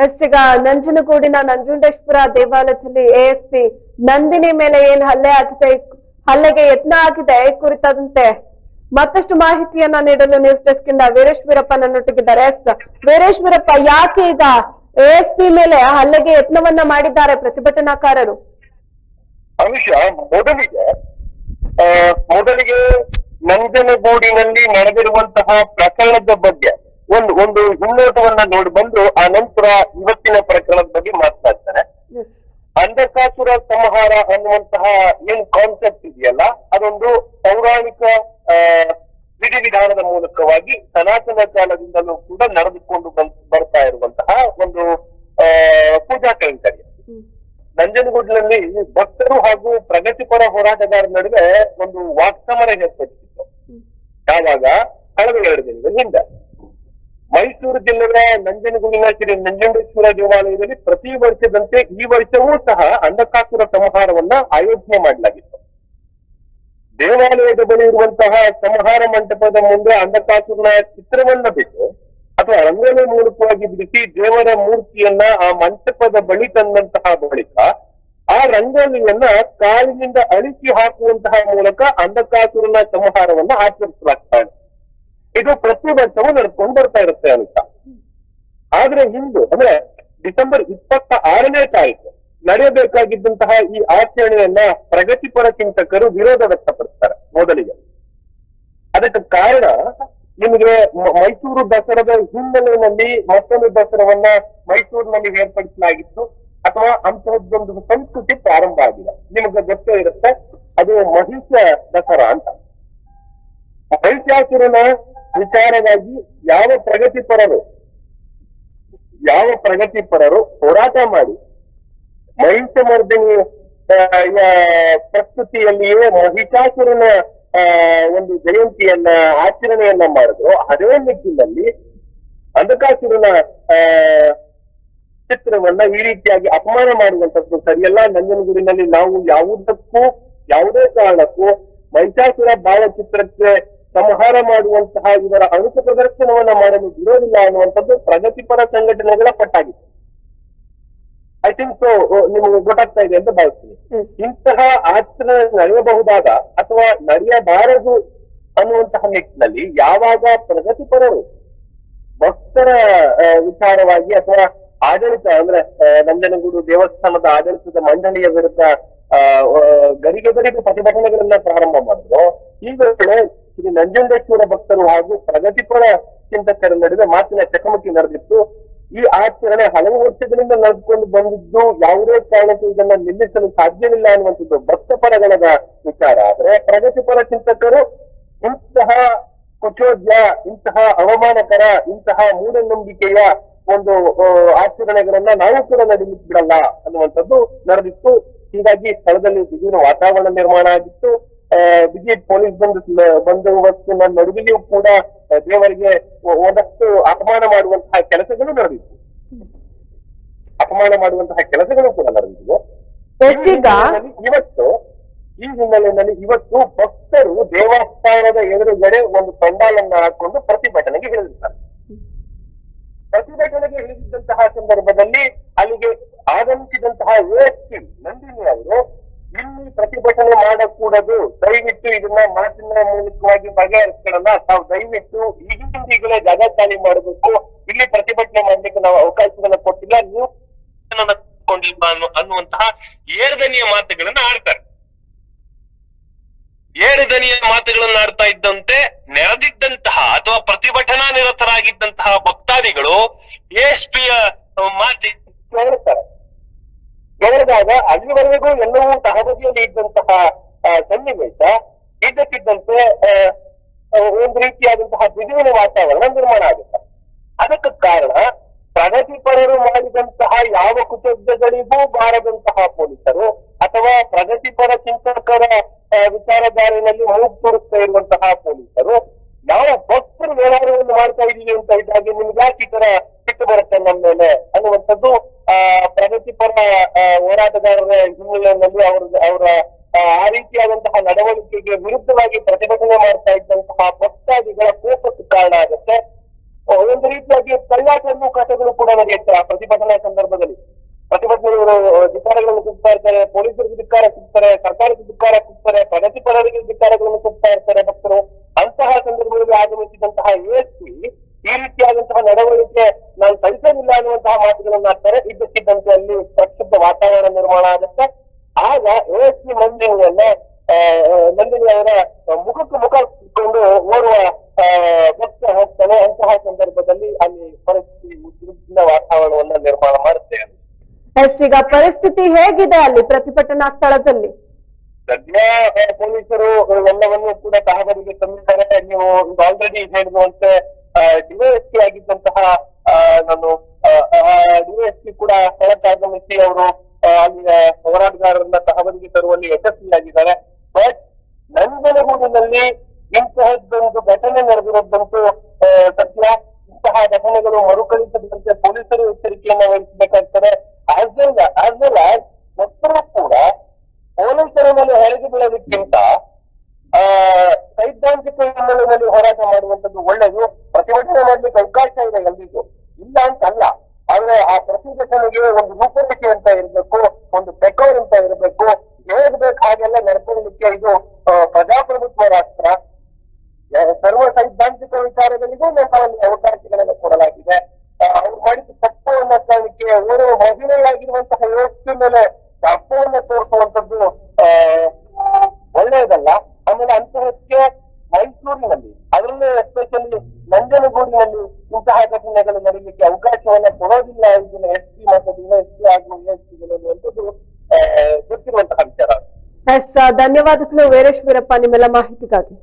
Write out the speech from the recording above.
S ಈಗ ನಂಜನಗೂಡಿನ ನಂಜುಂಡೇಶ್ವರ ದೇವಾಲಯದಲ್ಲಿ ಎಎಸ್ಪಿ ನಂದಿನಿ ಮೇಲೆ ಏನ್ ಹಲ್ಲೆ ಆಗಿದೆ, ಹಲ್ಲೆಗೆ ಯತ್ನ ಆಗಿದೆ ಕುರಿತಂತೆ ಮತ್ತಷ್ಟು ಮಾಹಿತಿಯನ್ನ ನೀಡಲು ನ್ಯೂಸ್ ಡೆಸ್ಕ್ ಇಂದ ವೀರೇಶ್ ವೀರಪ್ಪ ನನ್ನೊಟ್ಟಿಗಿದ್ದಾರೆ ಎಸ್ ವೀರೇಶ್ ವೀರಪ್ಪ ಯಾಕೆ ಈಗ ಎಎಸ್ಪಿ ಮೇಲೆ ಹಲ್ಲೆಗೆ ಯತ್ನವನ್ನ ಮಾಡಿದ್ದಾರೆ ಪ್ರತಿಭಟನಾಕಾರರು? ಮೊದಲಿಗೆ ನಂಜನಗೂಡಿನಲ್ಲಿ ನಡೆದಿರುವಂತಹ ಪ್ರಕರಣದ ಬಗ್ಗೆ ಒಂದು ಹಿನ್ನೋಟವನ್ನ ನೋಡಿ ಬಂದು ಆ ನಂತರ ಇವತ್ತಿನ ಪ್ರಕರಣದ ಬಗ್ಗೆ ಮಾತನಾಡ್ತಾರೆ ಅಂಧಕಾಸುರ ಸಂಹಾರ ಅನ್ನುವಂತಹ ಏನ್ ಕಾನ್ಸೆಪ್ಟ್ ಇದೆಯಲ್ಲ ಅದೊಂದು ಪೌರಾಣಿಕ ವಿಧಿ ವಿಧಿವಿಧಾನದ ಮೂಲಕವಾಗಿ ಸನಾತನ ಕಾಲದಿಂದಲೂ ಕೂಡ ನಡೆದುಕೊಂಡು ಬಂದ್ ಬರ್ತಾ ಇರುವಂತಹ ಒಂದು ಪೂಜಾ ಕೈಂಕರ್ಯ. ನಂಜನಗೂಡಿನಲ್ಲಿ ಭಕ್ತರು ಹಾಗೂ ಪ್ರಗತಿಪರ ಹೋರಾಟಗಾರರ ನಡುವೆ ಒಂದು ವಾಕ್ಸಮರ ಏರ್ಪಡಿಸಿತ್ತು ಯಾವಾಗ? ಕಳೆದ ಎರಡು ದಿನಗಳ ಹಿಂದೆ. ಮೈಸೂರು ಜಿಲ್ಲೆಯ ನಂಜನಗೂಡಿನ ಶ್ರೀ ನಂಜುಂಡೇಶ್ವರ ದೇವಾಲಯದಲ್ಲಿ ಪ್ರತಿ ವರ್ಷದಂತೆ ಈ ವರ್ಷವೂ ಸಹ ಅಂಡಕಾಸುರ ಸಂಹಾರವನ್ನ ಆಯೋಜನೆ ಮಾಡಲಾಗಿತ್ತು. ದೇವಾಲಯದ ಬಳಿ ಇರುವಂತಹ ಸಂಹಾರ ಮಂಟಪದ ಮುಂದೆ ಅಂಡಕಾಸುರನ ಚಿತ್ರವನ್ನ ಬಿಟ್ಟು ಅಥವಾ ರಂಗೋಲಿ ಮೂಲಕವಾಗಿ ಬಿಡಿಸಿ ದೇವರ ಮೂರ್ತಿಯನ್ನ ಆ ಮಂಟಪದ ಬಳಿ ತಂದಂತಹ ಬಳಿಕ ಆ ರಂಗೋಲಿಯನ್ನ ಕಾಲಿನಿಂದ ಅಳಿಸಿ ಹಾಕುವಂತಹ ಮೂಲಕ ಅಂಧಕಾಸುರನ ಸಂಹಾರವನ್ನ ಆಚರಿಸಲಾಗ್ತಾ ಇದೆ ಇದು ಪ್ರತಿ ವರ್ಷವೂ ನಡ್ಕೊಂಡು ಬರ್ತಾ ಇರುತ್ತೆ ಅಂತ. ಆದ್ರೆ ಹಿಂದೂ, ಅಂದ್ರೆ ಡಿಸೆಂಬರ್ ಇಪ್ಪತ್ತ ಆರನೇ ತಾರೀಕು ನಡೆಯಬೇಕಾಗಿದ್ದಂತಹ ಈ ಆಚರಣೆಯನ್ನ ಪ್ರಗತಿಪರ ಚಿಂತಕರು ವಿರೋಧ ವ್ಯಕ್ತಪಡಿಸ್ತಾರೆ ಮೊದಲಿಗೆ. ಅದಕ್ಕೆ ಕಾರಣ ನಿಮಗೆ ಮೈಸೂರು ದಸರಾದ ಹಿನ್ನೆಲೆಯಲ್ಲಿ ಮತ್ತೊಂದು ದಸರಾವನ್ನ ಮೈಸೂರಿನಲ್ಲಿ ಏರ್ಪಡಿಸಲಾಗಿತ್ತು. ಅಥವಾ ಅಂತಹದ್ದೊಂದು ಸಂಸ್ಕೃತಿ ಪ್ರಾರಂಭ ಆಗಿದೆ. ನಿಮಗೆ ಗೊತ್ತೇ ಇರುತ್ತೆ, ಅದು ಮಹಿಷ ದಸರಾ ಅಂತ. ಮಹಿಷಾಸುರನ ವಿಚಾರವಾಗಿ ಯಾವ ಪ್ರಗತಿಪರರು ಯಾವ ಪ್ರಗತಿಪರರು ಹೋರಾಟ ಮಾಡಿ ಮಹಿಷಮರ್ದಿನಿ ಪ್ರಸ್ತುತಿಯಲ್ಲಿಯೇ ಮಹಿಷಾಸುರನ ಒಂದು ಜಯಂತಿಯನ್ನ, ಆಚರಣೆಯನ್ನ ಮಾಡಿದ್ರು. ಅದೇ ನಿಟ್ಟಿನಲ್ಲಿ ಅಂಧಕಾಸುರನ ಚಿತ್ರವನ್ನ ಈ ರೀತಿಯಾಗಿ ಅಪಮಾನ ಮಾಡುವಂತದ್ದು ಸರಿಯಲ್ಲ. ನಂಜನಗೂಡಿನಲ್ಲಿ ನಾವು ಯಾವುದಕ್ಕೂ, ಯಾವುದೇ ಕಾರಣಕ್ಕೂ ಮಹಿಷಾಸುರ ಭಾವಚಿತ್ರಕ್ಕೆ ಸಂಹಾರ ಮಾಡುವಂತಹ ಇವರ ಅಣುಕ ಪ್ರದರ್ಶನವನ್ನ ಮಾಡಲು ಬಿಡೋದಿಲ್ಲ ಅನ್ನುವಂಥದ್ದು ಪ್ರಗತಿಪರ ಸಂಘಟನೆಗಳ ಪಟ್ಟಾಗಿತ್ತು ಐ ಥಿಂಕ್ ಸೊ ನಿಮಗೆ ಗೊತ್ತಾಗ್ತಾ ಇದೆ ಅಂತ ಭಾವಿಸ್ತೀನಿ. ಇಂತಹ ಆಚರಣೆ ನಡೆಯಬಹುದಾದ ಅಥವಾ ನಡೆಯಬಾರದು ಅನ್ನುವಂತಹ ನಿಟ್ಟಿನಲ್ಲಿ ಯಾವಾಗ ಪ್ರಗತಿಪರರು ಭಕ್ತರ ವಿಚಾರವಾಗಿ ಅಥವಾ ಆಡಳಿತ ಅಂದ್ರೆ ನಂಜನಗೂಡು ದೇವಸ್ಥಾನದ ಆಡಳಿತದ ಮಂಡಳಿಯ ವಿರುದ್ಧ ಗರಿಗೆ ಗರಿಗೆ ಪ್ರತಿಭಟನೆಗಳನ್ನ ಪ್ರಾರಂಭ ಮಾಡಿದ್ರು. ಈ ವೇಳೆ ಶ್ರೀ ನಂಜುಂಡೇಶ್ವರ ಭಕ್ತರು ಹಾಗೂ ಪ್ರಗತಿಪರ ಚಿಂತಕರ ನಡುವೆ ಮಾತಿನ ಚಕಮಕಿ ನಡೆದಿತ್ತು. ಈ ಆಚರಣೆ ಹಲವು ವರ್ಷಗಳಿಂದ ನಡೆದುಕೊಂಡು ಬಂದಿದ್ದು ಯಾವುದೇ ಕಾರಣಕ್ಕೂ ಇದನ್ನ ನಿಲ್ಲಿಸಲು ಸಾಧ್ಯವಿಲ್ಲ ಅನ್ನುವಂಥದ್ದು ಭಕ್ತ ವಿಚಾರ. ಆದ್ರೆ ಪ್ರಗತಿಪರ ಚಿಂತಕರು ಇಂತಹ ಕುಚೋದ್ಯ ಇಂತಹ ಅವಮಾನಕರ, ಇಂತಹ ಮೂಢನಂಬಿಕೆಯ ಒಂದು ಆಚರಣೆಗಳನ್ನ ನಾವು ಕೂಡ ನಡೀಲಿಕ್ಕೆ ಬಿಡಲ್ಲ ಅನ್ನುವಂಥದ್ದು ನಡೆದಿತ್ತು. ಹೀಗಾಗಿ ಸ್ಥಳದಲ್ಲಿ ಬಿಗುವಿನ ವಾತಾವರಣ ನಿರ್ಮಾಣ ಆಗಿತ್ತು. ಬಿಗಿ ಪೊಲೀಸ್ ಬಂದು ಬಂದೋಬಸ್ತಿನ ನಡುವೆಯೂ ಕೂಡ ದೇವರಿಗೆ ಒಂದಷ್ಟು ಅಪಮಾನ ಮಾಡುವಂತಹ ಕೆಲಸಗಳು ನಡೆದಿತ್ತು. ಅಪಮಾನ ಮಾಡುವಂತಹ ಕೆಲಸಗಳು ಕೂಡ ನಡೆದಿದ್ವು. ಎಸ್ ಇವತ್ತು ಈ ಹಿನ್ನೆಲೆಯಲ್ಲಿ ಇವತ್ತು ಭಕ್ತರು ದೇವಸ್ಥಾನದ ಎದುರುಗಡೆ ಒಂದು ಪೆಂಡಾಲನ್ನ ಹಾಕೊಂಡು ಪ್ರತಿಭಟನೆಗೆ ಇಳಿದಿದ್ದಾರೆ. ಪ್ರತಿಭಟನೆಗೆ ಇಳಿದಿದ್ದಂತಹ ಸಂದರ್ಭದಲ್ಲಿ ಅಲ್ಲಿಗೆ ಆಗಮಿಸಿದಂತಹ ಎಎಸ್ಪಿ ನಂದಿನಿ ಅವರು ಇಲ್ಲಿ ಪ್ರತಿಭಟನೆ ಮಾಡಕೂಡದು? ದಯವಿಟ್ಟು ಇದನ್ನ ಮಾತಿನ ಮೂಲಕವಾಗಿ ಬಗೆಹರಿಸ್ಕೊಳ್ಳೋಣ. ತಾವು ದಯವಿಟ್ಟು ಈಗಿಂದ ಈಗಲೇ ಜಾಗ ಖಾಲಿ ಮಾಡಬೇಕು. ಇಲ್ಲಿ ಪ್ರತಿಭಟನೆ ಮಾಡ್ಲಿಕ್ಕೆ ನಾವು ಅವಕಾಶಗಳನ್ನ ಕೊಟ್ಟಿಲ್ಲ. ನೀವು ಅನ್ನುವಂತಹ ಏಳ್ದನಿಯ ಮಾತುಗಳನ್ನ ಆಡ್ತಾರೆ. ಏರ್ದನಿಯ ಮಾತುಗಳನ್ನ ಆಡ್ತಾ ಇದ್ದಂತೆ ನೆರೆದಿದ್ದಂತಹ ಅಥವಾ ಪ್ರತಿಭಟನಾ ನಿರತರಾಗಿದ್ದಂತಹ ಭಕ್ತಾದಿಗಳು ಎಎಸ್ಪಿಯ ಮಾತಿ ಹೇಳ್ತಾರೆ ಹೇಳಿದಾಗ ಅಲ್ಲಿವರೆಗೂ ಎಲ್ಲವೂ ತಹಬದಿಯಲ್ಲಿ ಇದ್ದಂತಹ ಸನ್ನಿವೇಶ, ಇದ್ದಕ್ಕಿದ್ದಂತೆ ಒಂದು ರೀತಿಯಾದಂತಹ ಬಿಗುವಿನ ವಾತಾವರಣ ನಿರ್ಮಾಣ ಆಗುತ್ತೆ. ಅದಕ್ಕೆ ಕಾರಣ, ಪ್ರಗತಿಪರರು ಮಾಡಿದಂತಹ ಯಾವ ಕುತಜ್ಞಗಳಿಗೂ ಬಾರದಂತಹ ಪೊಲೀಸರು ಅಥವಾ ಪ್ರಗತಿಪರ ಚಿಂತಕರ ವಿಚಾರಧಾರೆಯಲ್ಲಿ ಮೂಗು ತೋರಿಸ್ತಾ ಇರುವಂತಹ ಪೊಲೀಸರು, ಯಾವ ಭಕ್ತರು ವ್ಯವಹಾರವನ್ನು ಮಾಡ್ತಾ ಇದೀವಿ ಅಂತ ಇದ್ದಾಗ ನಿಮ್ಗೆ ಯಾಕೆ ಈ ತರ ಸಿಟ್ಟು ಬರುತ್ತೆ ನಮ್ಮ ಮೇಲೆ. ಅನ್ನುವಂಥದ್ದು ಪ್ರಗತಿಪರ ಹೋರಾಟಗಾರರ ಹಿನ್ನೆಲೆಯಲ್ಲಿ ಅವ್ರ, ಅವರ, ಆ ರೀತಿಯಾದಂತಹ ನಡವಳಿಕೆಗೆ ವಿರುದ್ಧವಾಗಿ ಪ್ರತಿಭಟನೆ ಮಾಡ್ತಾ ಇದ್ದಂತಹ ಭಕ್ತಾದಿಗಳ ಕೋಪಕ್ಕೆ ಕಾರಣ ಆಗುತ್ತೆ. ಒಂದು ರೀತಿಯಾಗಿ ಕಳ್ಳಾಟ ಕಥೆಗಳು ಕೂಡ ನಡೆಯುತ್ತೆ ಆ ಪ್ರತಿಭಟನಾ ಸಂದರ್ಭದಲ್ಲಿ. ಪ್ರತಿಭಟನೆಯವರು ಧಿಕ್ಕಾರಗಳನ್ನು ಸಿಗ್ತಾ ಇರ್ತಾರೆ, ಪೊಲೀಸರಿಗೆ ಧಿಕ್ಕಾರ ಸಿಗ್ತಾರೆ ಸರ್ಕಾರಕ್ಕೆ ಧಿಕ್ಕಾರ ಸಿಗ್ತಾರೆ ಪ್ರಗತಿಪರರಿಗೆ ಧಿಕ್ಕಾರಗಳನ್ನು ಸಿಗ್ತಾ ಇರ್ತಾರೆ ಭಕ್ತರು. ಅಂತಹ ಸಂದರ್ಭದಲ್ಲಿ ಆಗಮಿಸಿದಂತಹ ಎಎಸ್ಪಿ ಈ ರೀತಿಯಾದಂತಹ ನಡವಳಿಕೆ ನಾನು ಮಾತುಗಳನ್ನು ಆಡ್ತಾರೆ. ಇದ್ದಕ್ಕಿದ್ದಂತೆ ಅಲ್ಲಿ ಪ್ರಕ್ಷುಬ್ಧ ವಾತಾವರಣ ನಿರ್ಮಾಣ ಆಗುತ್ತೆ. ಆಗ ಎಎಸ್ಪಿ ಮಂದಿಗಳನ್ನ ನಂದಿನಿ ಅವರ ಮುಖಕ್ಕೆ ಮುಖ ಇಟ್ಕೊಂಡು ಓರ್ವ ಭಕ್ತ ಹೋಗ್ತಾನೆ. ಅಂತಹ ಸಂದರ್ಭದಲ್ಲಿ ಅಲ್ಲಿ ಪರಿಸ್ಥಿತಿ ಉದ್ರಿಕ್ತ ವಾತಾವರಣವನ್ನ ನಿರ್ಮಾಣ ಮಾಡುತ್ತೆ. ಎಸ್ ಈಗ ಪರಿಸ್ಥಿತಿ ಹೇಗಿದೆ ಅಲ್ಲಿ ಪ್ರತಿಭಟನಾ ಸ್ಥಳದಲ್ಲಿ? ಸದ್ಯ ಪೊಲೀಸರು ಎಲ್ಲವನ್ನೂ ಕೂಡ ತಹಬದಿಗೆ ತಂದಿದ್ದಾರೆ ನೀವು ಆಲ್ರೆಡಿ ಹೇಳಿರುವಂತೆ ಡಿವೈಎಸ್ಪಿ ಆಗಿದ್ದಂತಹ ನಾನು ಡಿವೈಎಸ್ಪಿ ಕೂಡ ಸ್ಥಳಕ್ಕೆ ಆಗಮಿಸಿ ಅವರು ಅಲ್ಲಿನ ಹೋರಾಟಗಾರರನ್ನ ತಹಬದಿಗೆ ತರುವಲ್ಲಿ ಯಶಸ್ವಿಯಾಗಿದ್ದಾರೆ. ಬಟ್ ನಂಜನಗೂಡಿನಲ್ಲಿ ಇಂತಹದ್ದೊಂದು ಘಟನೆ ನಡೆದಿರೋದಂತೂ ಸತ್ಯ ಇಂತಹ ಘಟನೆಗಳು ಮರುಕಳಿಸದಂತೆ ಪೊಲೀಸರು ಎಚ್ಚರಿಕೆಯನ್ನು ವಹಿಸಬೇಕಾಗ್ತದೆ. As well as well as ಭಕ್ತರು ಕೂಡ ಪೊಲೀಸರ ಮೇಲೆ ಹೆರಿಗೆ ಬೀಳೋದಕ್ಕಿಂತ ಆ ಸೈದ್ಧಾಂತಿಕ ಹಿನ್ನೆಲೆಯಲ್ಲಿ ಹೋರಾಟ ಮಾಡುವಂತದ್ದು ಒಳ್ಳೆಯದು ಪ್ರತಿಭಟನೆ ಮಾಡ್ಲಿಕ್ಕೆ ಅವಕಾಶ ಇದೆ ಎಲ್ರಿಗೂ ಇಲ್ಲ ಅಂತ ಅಲ್ಲ ಆದ್ರೆ ಆ ಪ್ರತಿಭಟನೆಗೆ ಒಂದು ಅಂತ ಇರಬೇಕು, ಒಂದು ಡೆಕೋರ್ ಅಂತ ಇರಬೇಕು ಹೇಗ್ ಬೇಕು ಹಾಗೆಲ್ಲ ನಡ್ಕೊಳ್ಳಿಕ್ಕೆ ಇದು ಪ್ರಜಾಪ್ರಭುತ್ವ ರಾಷ್ಟ್ರ. ಸರ್ವ ಸೈದ್ಧಾಂತಿಕ ವಿಚಾರಗಳಿಗೂ ನಮ್ಮಲ್ಲಿ ಅವಕಾಶಗಳನ್ನು ಕೊಡಲಾಗಿದೆ. ಅವ್ರು ಮಾಡಿದ ತಪ್ಪು ಅನ್ನೋ ಅವರು ಮಹಿಳೆಯಾಗಿರುವಂತಹ ವ್ಯವಸ್ಥೆ ಮೇಲೆ ತಪ್ಪುವನ್ನ ತೋರಿಸುವಂತದ್ದು ಒಳ್ಳೆಯದಲ್ಲ. ಆಮೇಲೆ ಅಂತಹಕ್ಕೆ ಮೈಸೂರಿನಲ್ಲಿ, ಅದರಲ್ಲೂ ಎಸ್ಪೆಷಲಿ ನಂಜನಗೂಡಿನಲ್ಲಿ ಇಂತಹ ಘಟನೆಗಳು ನಡೀಲಿಕ್ಕೆ ಅವಕಾಶವನ್ನ ಕೊಡೋದಿಲ್ಲ ಇದನ್ನ ಪಿ ಮತ್ತು ಡಿವೈಎಸ್ ಪಿ ಹಾಗೂ ಎಸ್ ಪಿಗಳು ಅನ್ನುವಂಥದ್ದು ಆ, ಗೊತ್ತಿರುವಂತಹ ವಿಚಾರ ಎಸ್ ಧನ್ಯವಾದಗಳು ವೀರೇಶ್ ವೀರಪ್ಪ ನಿಮ್ಮೆಲ್ಲ ಮಾಹಿತಿಗಾಗಿ